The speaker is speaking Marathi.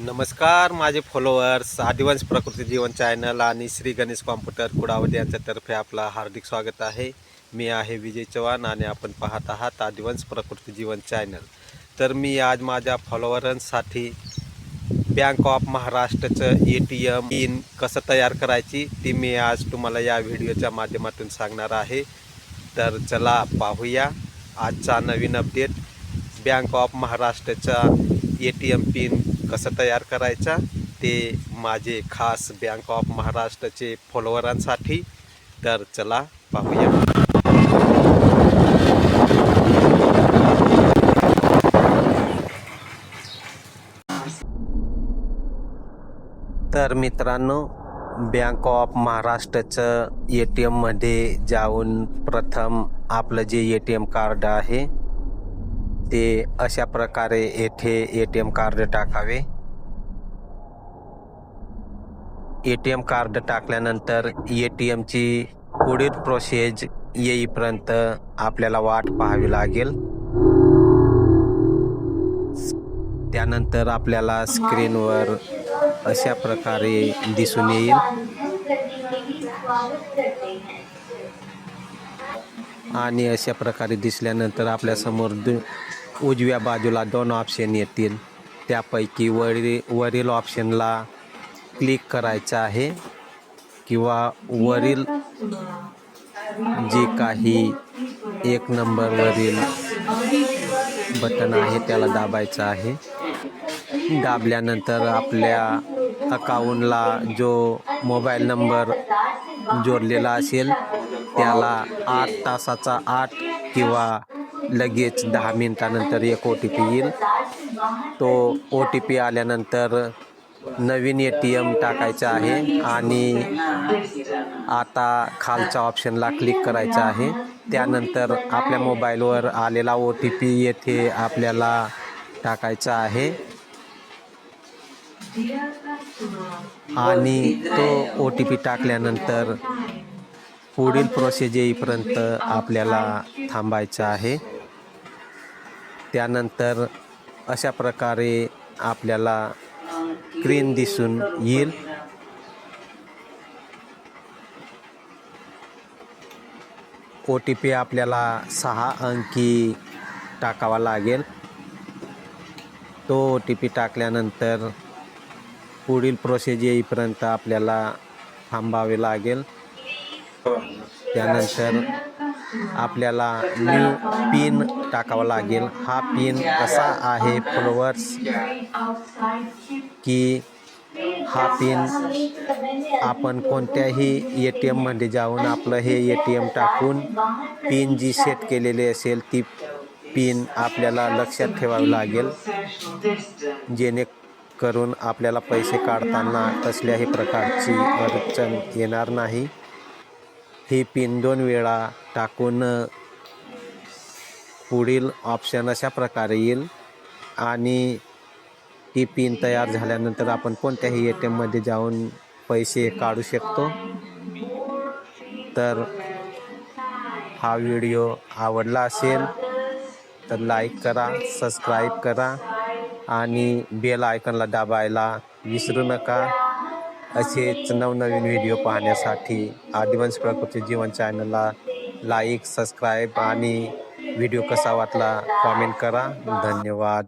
नमस्कार माझे फॉलोअर्स आदिवंश प्रकृती जीवन चॅनल आणि श्री गणेश कॉम्प्युटर कुडावली यांच्यातर्फे आपला हार्दिक स्वागत आहे. मी आहे विजय चव्हाण आणि आपण पाहत आहात आदिवंश प्रकृती जीवन चॅनल तर मी आज माझ्या फॉलोअरांसाठी बँक ऑफ महाराष्ट्रचं ए टी एम पिन कसं तयार करायची ती मी आज तुम्हाला या व्हिडिओच्या माध्यमातून सांगणार आहे. तर चला पाहूया आजचा नवीन अपडेट बँक ऑफ महाराष्ट्रचा ए टी एम पिन कसं तयार करायचा ते माझे खास बँक ऑफ महाराष्ट्रचे फॉलोवरांसाठी तर चला पाहूया. तर मित्रांनो बँक ऑफ महाराष्ट्रचं ए टी एममध्ये जाऊन प्रथम आपलं जे ए टी एम कार्ड आहे ते अशा प्रकारे येथे ए टी एम कार्ड टाकावे. ए टी एम कार्ड टाकल्यानंतर ए टी एमची पुढील प्रोसेस येईपर्यंत आपल्याला वाट पाहावी लागेल. त्यानंतर आपल्याला स्क्रीनवर अशा प्रकारे दिसून येईल. आणि अशा प्रकारे दिसल्यानंतर आपल्यासमोर दु उजव्या बाजूला दोन ऑप्शन येतील. त्यापैकी वरी वरील ऑप्शनला क्लिक करायचं आहे. किंवा वरील जे काही एक नंबरवरील बटन आहे त्याला दाबायचं आहे. दाबल्यानंतर आपल्या अकाउंटला जो मोबाईल नंबर जोडलेला असेल त्याला आठ तासाचा आठ किंवा लगेच दहा मिनटानंतर एक ओ टी पी येईल. तो ओ टी पी आल्यानंतर नवीन ए टी एम टाकायचं आहे आणि आता खालच्या ऑप्शनला क्लिक करायचं आहे. त्यानंतर आपल्या मोबाईलवर आलेला ओ टी पी येथे आपल्याला टाकायचा आहे. आणि तो ओ टी पी टाकल्यानंतर पुढील प्रोसेस येईपर्यंत आपल्याला थांबायचं आहे. त्यानंतर अशा प्रकारे आपल्याला क्रेन दिसून येईल. ओ टी पी आपल्याला सहा अंकी टाकावा लागेल. तो ओ टी पी टाकल्यानंतर पुढील प्रोसेस येईपर्यंत आपल्याला थांबावे लागेल. त्यानंतर आपल्याला न्यू पिन टाकावा लागेल. हा पिन कसा आहे फॉलोअर्स की हा पिन आपण कोणत्याही ए टी एममध्ये जाऊन आपलं हे ए टी एम टाकून पिन जी सेट केलेली असेल ती पिन आपल्याला लक्षात ठेवावी लागेल. जेणेकरून आपल्याला पैसे काढताना कसल्याही प्रकारची अडचण येणार नाही. ही पिन दोन वेळा टाकून पुढील ऑप्शन अशा प्रकारे येईल. आणि ती पिन तयार झाल्यानंतर आपण कोणत्याही ए टी एममध्ये जाऊन पैसे काढू शकतो. तर हा व्हिडिओ आवडला असेल तर लाईक करा सबस्क्राईब करा आणि बेल आयकनला दाबायला विसरू नका. असेच नवनवीन व्हिडिओ पाहण्यासाठी आदिवासी प्रकृती जीवन चॅनलला लाईक सबस्क्राईब आणि व्हिडिओ कसा वाटला कॉमेंट करा. धन्यवाद.